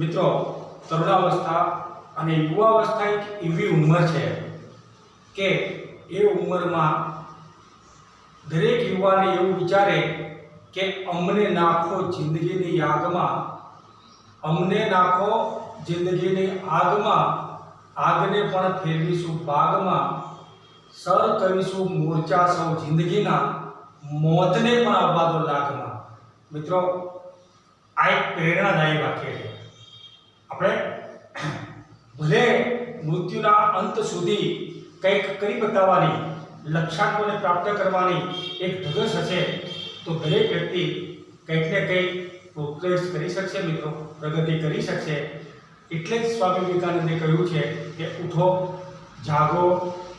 મિત્રો, તરુણાવસ્થા અને યુવાવસ્થા એક એવી ઉંમર છે કે એ ઉંમરમાં દરેક યુવાને એવું વિચારે કે અમને નાખો જિંદગીની આગમાં અમને નાખો જિંદગીની આગમાં, આગને પણ ફેરવીશું બાગમાં, સર કરીશું મોરચા સૌ જિંદગીના, મોતને પણ આવવા દો લાગમાં. મિત્રો, આ એક પ્રેરણાદાયી વાક્ય છે. આપણે ભલે મૃત્યુના અંત સુધી કંઈક કરી બતાવવાની, લક્ષ્યાંકોને પ્રાપ્ત કરવાની એક ધગશ હશે, તો દરેક વ્યક્તિ કંઈક ને કંઈક પ્રોગ્રેસ કરી શકશે મિત્રો, પ્રગતિ કરી શકશે. એટલે જ સ્વામી વિવેકાનંદે કહ્યું છે કે ઉઠો, જાગો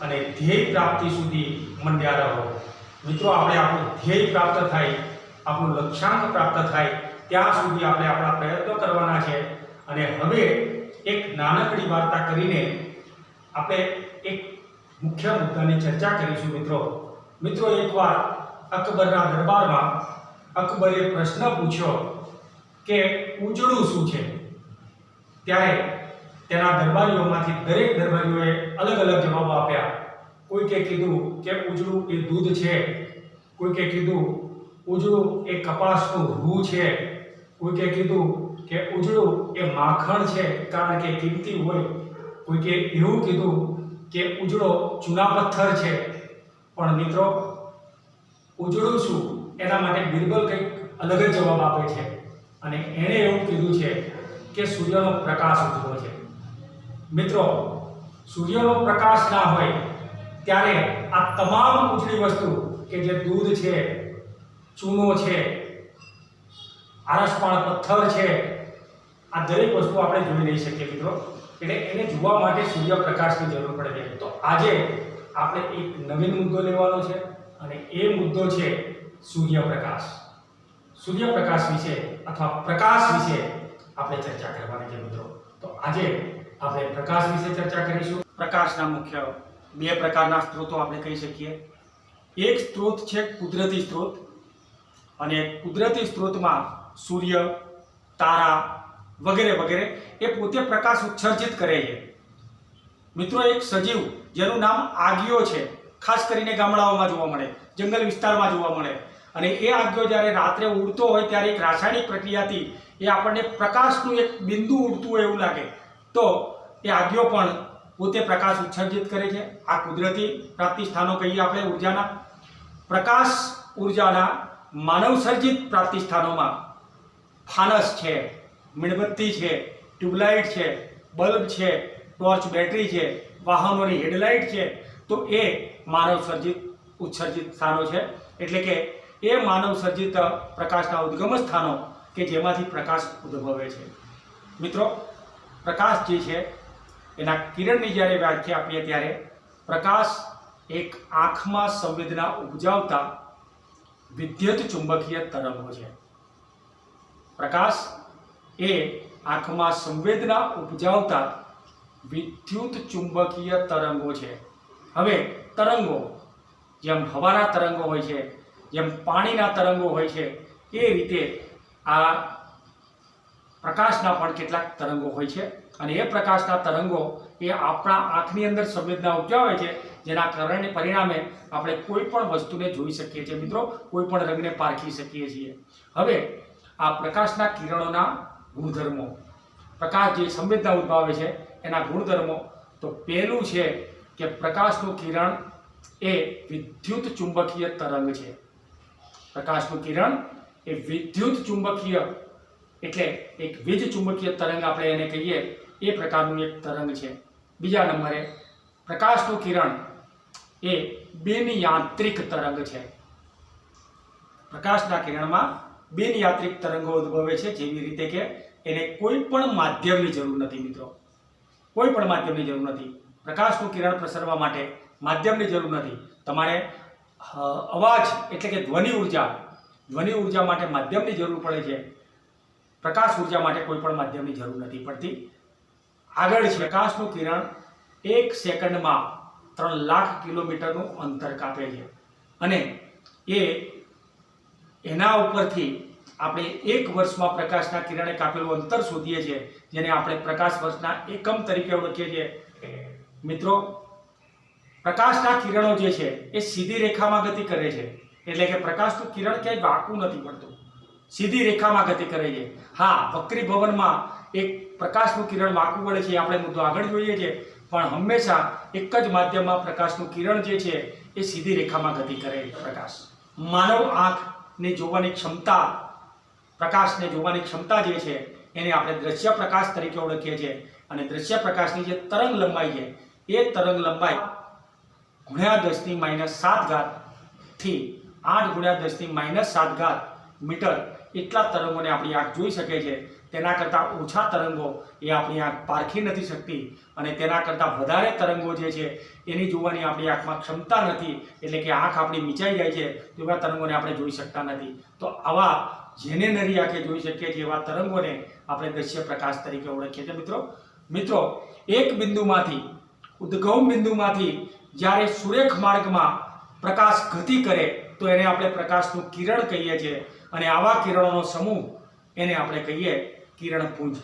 અને ધ્યેય પ્રાપ્તિ સુધી મંડ્યા રહો. મિત્રો, આપણે આપણું ધ્યેય પ્રાપ્ત થાય, આપણું લક્ષ્યાંક પ્રાપ્ત થાય, ત્યાં સુધી આપણે આપણા પ્રયત્નો કરવાના છે. અને હવે એક નાનકડી વાર્તા કરીને આપણે એક મુખ્ય મુદ્દાની ચર્ચા કરીશું મિત્રો. મિત્રો, એકવાર અકબરના દરબારમાં અકબરે પ્રશ્ન પૂછ્યો કે ઉજળું શું છે? ત્યારે તેના દરબારીઓમાંથી દરેક દરબારીઓએ અલગ અલગ જવાબો આપ્યા. કોઈકે કીધું કે ઉજળું એ દૂધ છે, કોઈકે કીધું ઉજળું એ કપાસનું રૂ છે, કોઈકે કીધું કે ઉજળું એ માખણ છે, કારણ કે કિંમતી હોય. કોઈકે એવું કીધું કે ઉજળો ચૂના પથ્થર છે. પણ મિત્રો, ઉજળું શું? એના માટે બિરબલ કંઈક અલગ જ જવાબ આપે છે. અને એણે એવું કીધું છે કે સૂર્યનો પ્રકાશ ઉજળો છે. મિત્રો, સૂર્યનો પ્રકાશ ના હોય, ત્યારે આ તમામ ઉજળી વસ્તુ કે જે દૂધ છે, ચૂનો છે આરસપાણ પથ્થર છે આ દરેક વસ્તુ આપણે જોઈ લઈ શકીએ મિત્રો. એટલે એને જોવા માટે સૂર્યપ્રકાશની જરૂર પડે છે. તો આજે આપણે એક નવીન મુદ્દો લેવાનો છે અને એ મુદ્દો છે સૂર્યપ્રકાશ. સૂર્યપ્રકાશ વિશે અથવા પ્રકાશ વિશે આપણે ચર્ચા કરવાની છે મિત્રો. તો આજે આપણે પ્રકાશ વિશે ચર્ચા કરીશું. પ્રકાશના મુખ્ય બે પ્રકારના સ્ત્રોતો આપણે કહી શકીએ. એક સ્ત્રોત છે કુદરતી સ્ત્રોત અને કુદરતી સ્ત્રોતમાં સૂર્ય, તારા વગેરે વગેરે, એ પોતે પ્રકાશ ઉત્સર્જિત કરે છે. મિત્રો, એક સજીવ, જેનું નામ આગિયો છે, ખાસ કરીને ગામડાઓમાં જોવા મળે, જંગલ વિસ્તારમાં જોવા મળે. અને એ આગિયો જ્યારે રાત્રે ઉડતો હોય ત્યારે એક રાસાયણિક પ્રક્રિયાથી એ આપણને પ્રકાશનું એક બિંદુ ઉડતું હોય એવું લાગે. તો એ આગિયો પણ પોતે પ્રકાશ ઉત્સર્જિત કરે છે. આ કુદરતી પ્રાપ્તિ સ્થાનો કહીએ આપણે ઉર્જાના. પ્રકાશ ઉર્જાના માનવસર્જિત પ્રાપ્તિસ્થાનોમાં પ્રાપ્તિ સ્થાનોમાં ફાનસ છે. મીણબત્તી છે, ટ્યુબલાઇટ છે, બલ્બ છે, ટોર્ચ બેટરી છે, વાહનોની હેડલાઇટ છે, તો એ માનવ સર્જિત, ઉત્સર્જિત સ્થાનો છે. એટલે કે એ માનવ સર્જિત પ્રકાશના ઉદ્ગમ સ્થાનો કે જેમાંથી પ્રકાશ ઉદ્ભવે છે. મિત્રો, પ્રકાશ જે છે, એના કિરણની જ્યારે વ્યાખ્યા આપીએ ત્યારે પ્રકાશ એક આંખમાં સંવેદના ઉપજાવતા વિદ્યુત ચુંબકીય તરંગો છે. પ્રકાશ એ આંખમાં સંવેદના ઉપજાવતા વિદ્યુત ચુંબકીય તરંગો છે. હવે તરંગો, જેમ હવાના તરંગો હોય છે, જેમ પાણીના તરંગો હોય છે, એ રીતે આ પ્રકાશના પણ કેટલાક તરંગો હોય છે. અને એ પ્રકાશના તરંગો એ આપણા આંખની અંદર સંવેદના ઉપજાવે છે, જેના કારણે પરિણામે આપણે કોઈ પણ વસ્તુને જોઈ શકીએ છીએ. મિત્રો, કોઈ પણ રંગને પારખી શકીએ છીએ. હવે આ પ્રકાશના કિરણોના ગુણધર્મો. પ્રકાશ જે સંવેદના ઉદભાવે છે, એના ગુણધર્મો. તો પહેલું છે કે પ્રકાશનું કિરણ એ વિદ્યુત ચુંબકીય તરંગ છે. પ્રકાશનું કિરણ એ વિદ્યુત ચુંબકીય, એટલે એક વીજ ચુંબકીય તરંગ આપણે એને કહીએ, એ પ્રકારનું એક તરંગ છે. બીજા નંબરે, પ્રકાશનું કિરણ એ બિનયાંત્રિક તરંગ છે. પ્રકાશના કિરણમાં બિનયાંત્રિક તરંગો ઉદ્ભવે છે જેવી રીતે કે એને કોઈ પણ માધ્યમની જરૂર નથી મિત્રો. કોઈ પણ માધ્યમની જરૂર નથી. પ્રકાશનું કિરણ પ્રસરવા માટે માધ્યમની જરૂર નથી. તમારે અવાજ એટલે કે ધ્વનિ ઊર્જા ધ્વનિ ઊર્જા માટે માધ્યમની જરૂર પડે છે. પ્રકાશ ઊર્જા માટે કોઈ પણ માધ્યમની જરૂર નથી પડતી. આગળ છે, પ્રકાશનું કિરણ એક સેકન્ડમાં ત્રણ લાખ કિલોમીટરનું અંતર કાપે છે. અને એ એના ઉપરથી આપણે એક વર્ષમાં પ્રકાશના કિરણે કાપેલું અંતર શોધીએ છીએ, જેને આપણે પ્રકાશ વર્ષના એકમ તરીકે ઓળખીએ છીએ. મિત્રો, પ્રકાશના કિરણો જે છે, એ સીધી રેખામાં ગતિ કરે છે. એટલે કે પ્રકાશનું કિરણ ક્યાંય વાકું નથી પડતું. સીધી રેખામાં ગતિ કરે છે. હા, વક્રી ભવનમાં એક પ્રકાશનું કિરણ વાંકું પડે છે આપણે મુદ્દો આગળ જોઈએ છીએ. પણ હંમેશા એક જ માધ્યમમાં પ્રકાશનું કિરણ જે છે, એ સીધી રેખામાં ગતિ કરે પ્રકાશ. માનવ આંખને જોવાની ક્ષમતા, પ્રકાશને જોવાની ક્ષમતા જે છે, એને આપણે દ્રશ્ય પ્રકાશ તરીકે ઓળખીએ છીએ. અને દ્રશ્ય પ્રકાશની જે તરંગ લંબાઈ છે, એ તરંગ લંબાઈ ગુણ્યા દસની માઇનસ સાત ઘાતથી આઠ ગુણ્યા દસની માઇનસ સાત ઘાત મીટર એટલા તરંગોને આપણી આંખ જોઈ શકે છે. તેના કરતાં ઓછા તરંગો એ આપણી આંખ પારખી નથી શકતી. અને તેના કરતાં વધારે તરંગો જે છે, એની જોવાની આપણી આંખમાં ક્ષમતા નથી. એટલે કે આંખ આપણી મીચાઈ જાય છે તેવા તરંગોને આપણે જોઈ શકતા નથી. તો આવા જેને નરી આંખે જોઈ શકીએ છીએ, એવા તરંગોને આપણે દ્રશ્ય પ્રકાશ તરીકે ઓળખીએ છીએ. મિત્રો મિત્રો, એક બિંદુમાંથી, ઉદ્ગમ બિંદુમાંથી જ્યારે સુરેખ માર્ગમાં પ્રકાશ ગતિ કરે, તો એને આપણે પ્રકાશનું કિરણ કહીએ છીએ. અને આવા કિરણોનો સમૂહ એને આપણે કહીએ કિરણપુંજ.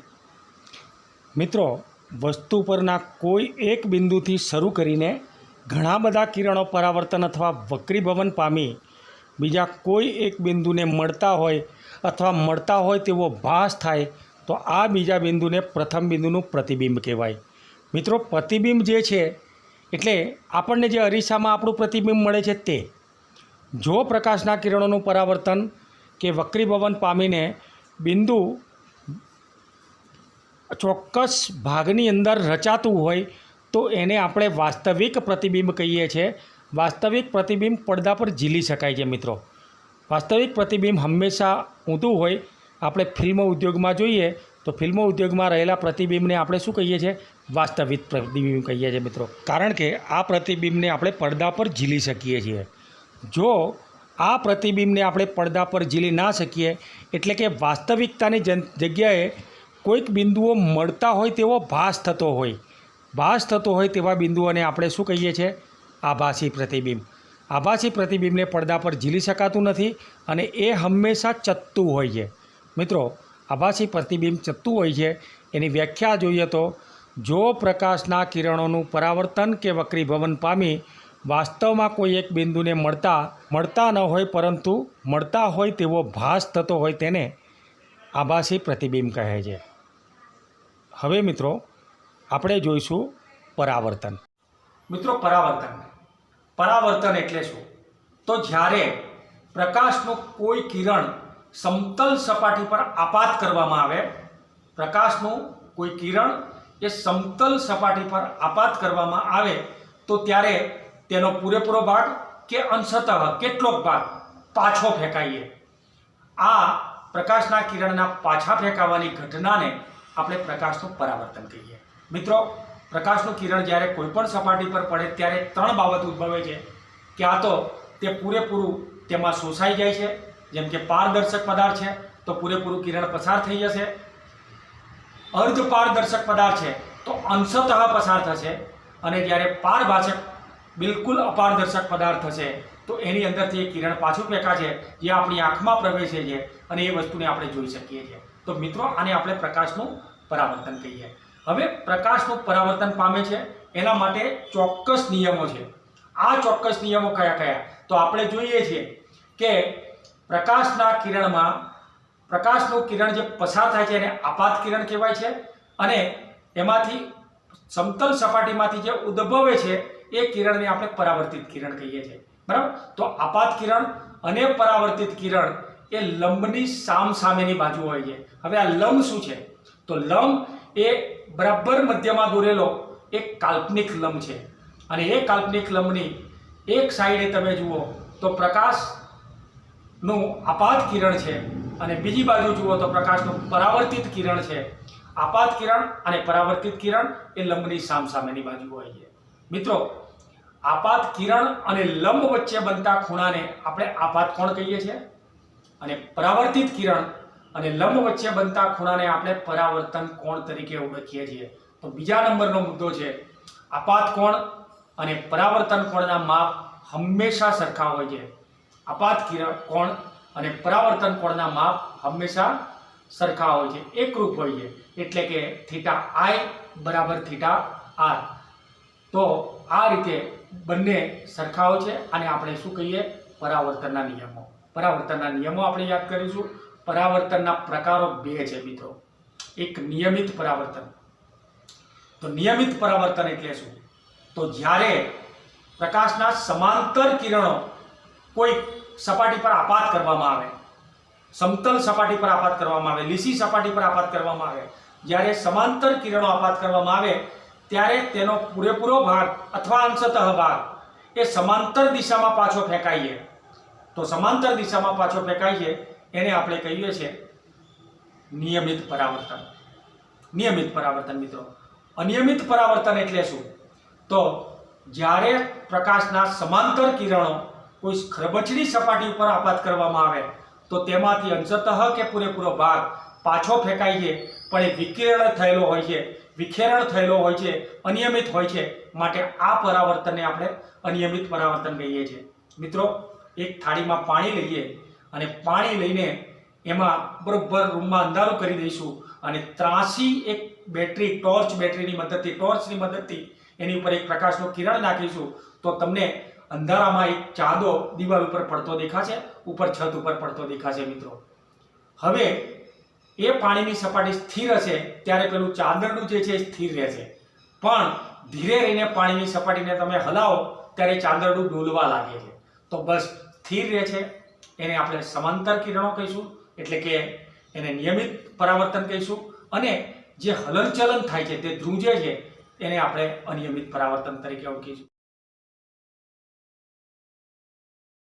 મિત્રો, વસ્તુ પરના કોઈ એક બિંદુથી શરૂ કરીને ઘણા બધા કિરણો પરાવર્તન અથવા વક્રીભવન પામી બીજા કોઈ એક બિંદુને મળતા હોય અથવા મળતા હોય તેવો ભાસ થાય તો આ બીજા બિંદુને પ્રથમ બિંદુનું પ્રતિબિંબ કહેવાય. મિત્રો, પ્રતિબિંબ જે છે એટલે આપણને જે અરીસામાં આપણું પ્રતિબિંબ મળે છે તે. જો પ્રકાશના કિરણોનું પરાવર્તન કે વક્રીભવન પામીને બિંદુ ચોક્કસ ભાગની અંદર રચાતું હોય તો એને આપણે વાસ્તવિક પ્રતિબિંબ કહીએ છીએ. વાસ્તવિક પ્રતિબિંબ પડદા પર ઝીલી શકાય છે મિત્રો. વાસ્તવિક પ્રતિબિંબ હંમેશા ઊંધું હોય. આપણે ફિલ્મ ઉદ્યોગમાં જોઈએ તો ફિલ્મ ઉદ્યોગમાં રહેલા પ્રતિબિંબને આપણે શું કહીએ છીએ? વાસ્તવિક પ્રતિબિંબ કહીએ છીએ મિત્રો. કારણ કે આ પ્રતિબિંબને આપણે પડદા પર ઝીલી શકીએ છીએ. જો આ પ્રતિબિંબને આપણે પડદા પર ઝીલી ના શકીએ, એટલે કે વાસ્તવિકતાની જગ્યાએ કોઈક બિંદુઓ મળતા હોય તેવો ભાસ થતો હોય. ભાસ થતો હોય તેવા બિંદુઓને આપણે શું કહીએ છીએ? આભાસી પ્રતિબિંબ. આભાસી પ્રતિબિંબને પડદા પર ઝીલી શકાતું નથી અને એ હંમેશા ચત્તું હોય છે. મિત્રો, આભાસી પ્રતિબિંબ ચત્તું હોય છે, એની વ્યાખ્યા જોઈએ તો, જો પ્રકાશના કિરણોનું પરાવર્તન કે વક્રીભવન પામી વાસ્તવમાં કોઈ એક બિંદુને મળતા મળતા ન હોય પરંતુ મળતા હોય તેવો ભાસ થતો હોય તેને આભાસી પ્રતિબિંબ કહે છે. હવે મિત્રો, આપણે જોઈશું પરાવર્તન. મિત્રો, પરાવર્તન. પરાવર્તન એટલે શું? તો જ્યારે પ્રકાશનું કોઈ કિરણ સમતલ સપાટી પર આપાત કરવામાં આવે, પ્રકાશનું કોઈ કિરણ એ સમતલ સપાટી પર આપાત કરવામાં આવે, તો ત્યારે તેનો પૂરેપૂરો ભાગ કે અંશતઃ કેટલોક ભાગ પાછો ફેંકાઈએ. આ પ્રકાશના કિરણના પાછા ફેંકાવાની ઘટનાને આપણે પ્રકાશનું પરાવર્તન કહીએ. મિત્રો, પ્રકાશનું કિરણ જ્યારે કોઈપણ સપાટી પર પડે ત્યારે ત્રણ બાબત ઉદ્ભવે છે. કે આ તો તે પૂરેપૂરું તેમાં શોષાઈ જાય છે. જેમ કે પારદર્શક પદાર્થ છે, તો પૂરેપૂરું કિરણ પસાર થઈ જશે. અર્ધ પારદર્શક પદાર્થ છે, તો અંશતઃ પસાર થશે. અને જ્યારે પારભાષક બિલકુલ અપારદર્શક પદાર્થ થશે તો એની અંદરથી એ કિરણ પાછું ફેંકાશે જે આપણી આંખમાં પ્રવેશે છે અને એ વસ્તુને આપણે જોઈ શકીએ છીએ. તો મિત્રો, આને આપણે પ્રકાશનું પરાવર્તન કહીએ. હવે પ્રકાશનું પરાવર્તન પામે છે, એના માટે ચોક્કસ નિયમો છે. આ ચોક્કસ નિયમો કયા કયા? તો આપણે જોઈએ છીએ કે પ્રકાશના કિરણમાં, પ્રકાશનું કિરણ જે પસાર થાય છે એને આપાત કિરણ કહેવાય છે અને એમાંથી સમતલ સપાટીમાંથી જે ઉદ્ભવે છે એ કિરણને આપણે પરાવર્તિત કિરણ કહીએ છીએ. બરાબર? તો આપાત કિરણ અને પરાવર્તિત કિરણ એ લંબની સામ સામેની બાજુ હોય છે. હવે આ લંબ શું છે? તો લંબ એ બરાબર મધ્યમાં દોરેલો એક કાલ્પનિક લંબ છે. અને એ કાલ્પનિક લંબની એક સાઈડે તમે જુઓ તો પ્રકાશનું આપાત કિરણ છે અને બીજી બાજુ જુઓ તો પ્રકાશનું પરાવર્તિત કિરણ છે. આપાત કિરણ અને પરાવર્તિત કિરણ એ લંબની સામસામેની બાજુ હોય છે. મિત્રો, આપાત કિરણ અને લંબ વચ્ચે બનતા ખૂણાને આપણે આપાત કોણ કહીએ છીએ? અને પરાવર્તિત કિરણ અને લંબ વચ્ચે બનતા ખૂણાને આપણે પરાવર્તન કોણ તરીકે ઓળખીએ છીએ? તો બીજા નંબરનો મુદ્દો છે, આપાત કોણ અને પરાવર્તન કોણના માપ હંમેશા સરખા હોય છે. આપાત કિરણ કોણ અને પરાવર્તન કોણના માપ હંમેશા સરખા હોય છે. એકરૂપ હોય છે. એટલે કે થીટા આઈ બરાબર થીટા આર. તો આ રીતે બંને સરખાઓ છે અને આપણે શું કહીએ? પરાવર્તનના નિયમો. પરાવર્તનના નિયમો આપણે યાદ કરીશું. પરાવર્તનના પ્રકારો બે છે મિત્રો. એક નિયમિત પરાવર્તન. તો નિયમિત પરાવર્તન એટલે શું? તો જ્યારે પ્રકાશના સમાંતર કિરણો કોઈ સપાટી પર આપાત કરવામાં આવે, સમતલ સપાટી પર આપાત કરવામાં આવે, લીસી સપાટી પર આપાત કરવામાં આવે, જ્યારે સમાંતર કિરણો આપાત કરવામાં આવે ત્યારે તેનો પૂરેપૂરો ભાગ અથવા અંશતઃ ભાગ એ સમાંતર દિશામાં પાછો ફેંકાઈએ. તો સમાંતર દિશામાં પાછો ફેંકાઈએ, એને આપણે કહીએ છીએ નિયમિત પરાવર્તન. નિયમિત પરાવર્તન મિત્રો. અનિયમિત પરાવર્તન એટલે શું? તો જ્યારે પ્રકાશના સમાંતર કિરણો કોઈ ખરબચડી સપાટી ઉપર આપાત કરવામાં આવે, તો તેમાંથી અંશતઃ કે પૂરેપૂરો ભાગ પાછો ફેંકાઈએ, પણ એ વિકિરણ થયેલો હોય છે વિખેરણ થયેલો હોય છે, અનિયમિત હોય છે, માટે આ પરાવર્તનને આપણે અનિયમિત પરાવર્તન કહીએ છીએ. મિત્રો, એક થાળીમાં પાણી લઈએ અને પાણી લઈને એમાં બરોબર રૂમમાં અંધારું કરી દઈશું અને ત્રાસી એક બેટરી, ટોર્ચ બેટરીની મદદથી, ટોર્ચની મદદથી એની ઉપર એક પ્રકાશનું કિરણ નાખીશું, તો તમને અંધારામાં એક ચાંદો દિવાલ ઉપર પડતો દેખાશે, ઉપર છત ઉપર પડતો દેખાશે મિત્રો. હવે એ પાણીની સપાટી સ્થિર હશે, ત્યારે પેલું ચાંદરનું જે છે એ સ્થિર રહેશે. પણ ધીરે રહીને પાણીની સપાટીને તમે હલાવો, ત્યારે ચાંદરનું ડોલવા લાગે છે. તો બસ સ્થિર રહે છે. એને આપણે સમાંતર કિરણો કહીશું, એટલે કે એને નિયમિત પરાવર્તન કહીશું. અને જે હલનચલન થાય છે, તે ધ્રુજે છે, એને આપણે અનિયમિત પરાવર્તન તરીકે ઓળખીશું.